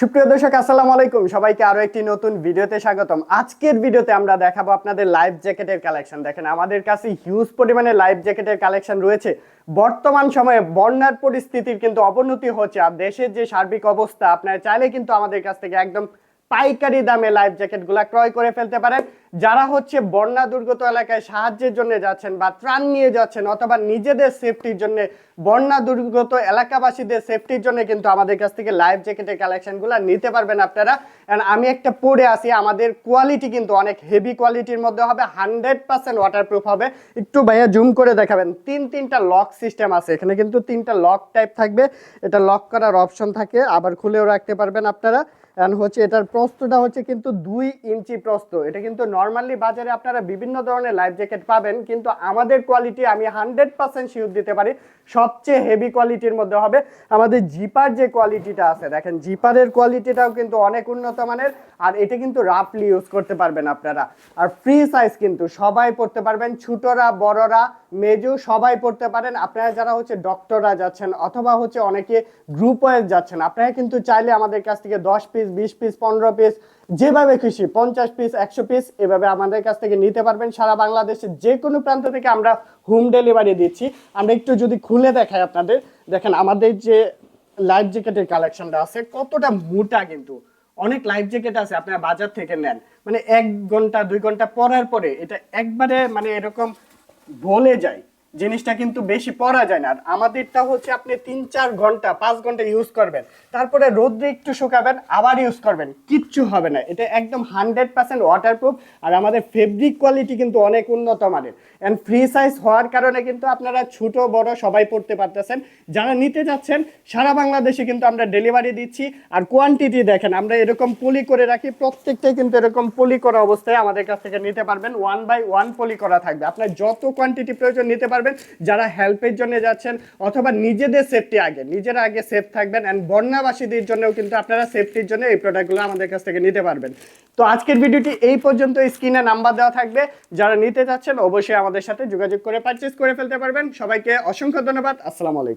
সুপ্রিয় দর্শক, আসসালামু আলাইকুম। সবাইকে আরও একটি নতুন ভিডিওতে স্বাগতম। আজকের ভিডিওতে আমরা দেখাবো আপনাদের লাইফ জ্যাকেটের কালেকশন দেখেন, আমাদের কাছে হিউজ পরিমাণে লাইফ জ্যাকেটের কালেকশন রয়েছে। বর্তমান সময়ে বন্যার পরিস্থিতির কিন্তু অবনতি হচ্ছে, আর দেশের যে সার্বিক অবস্থা, আপনারা চাইলে কিন্তু আমাদের কাছ থেকে একদম পাইকারি দামে লাইফ জ্যাকেটগুলো ক্রয় করে ফেলতে পারেন। যারা হচ্ছে বন্যা দুর্গত এলাকায় সাহায্যের জন্য যাচ্ছেন বা ত্রাণ নিয়ে যাচ্ছেন অথবা নিজেদের সেফটির জন্য, বন্যা দুর্গত এলাকাবাসীদের সেফটির জন্য কিন্তু আমাদের কাছ থেকে লাইফ জ্যাকেটের কালেকশনগুলো নিতে পারবেন আপনারা। And আমি একটা পরে আসি, আমাদের কোয়ালিটি কিন্তু অনেক হেভি কোয়ালিটির মধ্যে হবে হান্ড্রেড পার্সেন্ট ওয়াটারপ্রুফ হবে। একটু ভাইয়া জুম করে দেখাবেন, তিন তিনটা লক সিস্টেম আছে, এখানে কিন্তু তিনটা লক টাইপ থাকবে। এটা লক করার অপশন থাকে, আবার খুলেও রাখতে পারবেন আপনারা। অ্যান্ড হচ্ছে এটার প্রস্তটা হচ্ছে কিন্তু দুই ইঞ্চি প্রস্ত এটা কিন্তু নর্মালি বাজারে আপনারা বিভিন্ন ধরনের লাইফ জ্যাকেট পাবেন, কিন্তু আমাদের কোয়ালিটি আমি হান্ড্রেড পার্সেন্ট শিওর দিতে পারি, সবচেয়ে হেভি কোয়ালিটির মধ্যে হবে আমাদের জিপার যে কোয়ালিটিটা আছে। দেখেন জিপারের কোয়ালিটিটাও কিন্তু অনেক উন্নত মানের, আর এটা কিন্তু রাফলি ইউজ করতে পারবেন আপনারা। আর ফ্রি সাইজ কিন্তু সবাই পড়তে পারবেন, ছোটরা, বড়রা মেজু সবাই পড়তে পারেন। আপনারা যারা হচ্ছে ডক্টররা যাচ্ছেন অথবা হচ্ছে অনেকে গ্রুপ ওয়াইজ যাচ্ছেন, আপনারা কিন্তু চাইলে আমাদের কাছ থেকে দশ পিস বিশ পিস পনেরো পিস যেভাবে খুশি, পঞ্চাশ পিস একশো পিস এভাবে আমাদের কাছ থেকে নিতে পারবেন। সারা বাংলাদেশের যে কোনো প্রান্ত থেকে আমরা হোম ডেলিভারি দিচ্ছি। আমরা একটু যদি খুলে দেখাই আপনাদের, দেখেন আমাদের যে লাইফ জ্যাকেটের কালেকশনটা আছে, কতটা মোটা কিন্তু। অনেক লাইফ জ্যাকেট আছে, আপনারা বাজার থেকে নেন। মানে এক ঘণ্টা, দুই ঘণ্টা পরার পরে এটা একবারে মানে এরকম বলে যায় জিনিসটা কিন্তু বেশি পরা যায় না। আর আমাদেরটা হচ্ছে আপনি তিন, চার ঘণ্টা, পাঁচ ঘণ্টা ইউজ করবেন। তারপরে রোদ্রে একটু শুকাবেন, আবার ইউজ করবেন। কিচ্ছু হবে না। এটা একদম হান্ড্রেড পার্সেন্ট ওয়াটারপ্রুফ আর আমাদের ফেব্রিক কোয়ালিটি কিন্তু অনেক উন্নত মানের। অ্যান্ড ফ্রি সাইজ হওয়ার কারণে কিন্তু আপনারা ছোট, বড় সবাই পড়তে পারতেছেন। যারা নিতে যাচ্ছেন, সারা বাংলাদেশে কিন্তু আমরা ডেলিভারি দিচ্ছি। আর কোয়ান্টিটি দেখেন, আমরা এরকম পলি করে রাখি। প্রত্যেকটাই কিন্তু এরকম পলি করা অবস্থায় আমাদের কাছ থেকে নিতে পারবেন। ওয়ান বাই ওয়ান পলি করা থাকবে। আপনার যত কোয়ান্টিটি প্রয়োজন নিতে পারবেন যারা হেল্পের জন্য যাচ্ছেন অথবা নিজেদের সেফটি আগে, নিজেরা আগে সেফ থাকবেন অ্যান্ড বন্যাবাসীদের জন্যও কিন্তু আপনারা সেফটির জন্য এই প্রোডাক্টগুলো আমাদের কাছ থেকে নিতে পারবেন। তো আজকের ভিডিওটি এই পর্যন্ত স্ক্রিনে নাম্বার দেওয়া থাকবে। যারা নিতে যাচ্ছেন অবশ্যই আমাদের সাথে যোগাযোগ করে পারচেস করে ফেলতে পারবেন। সবাইকে অসংখ্য ধন্যবাদ। আসসালামু আলাইকুম।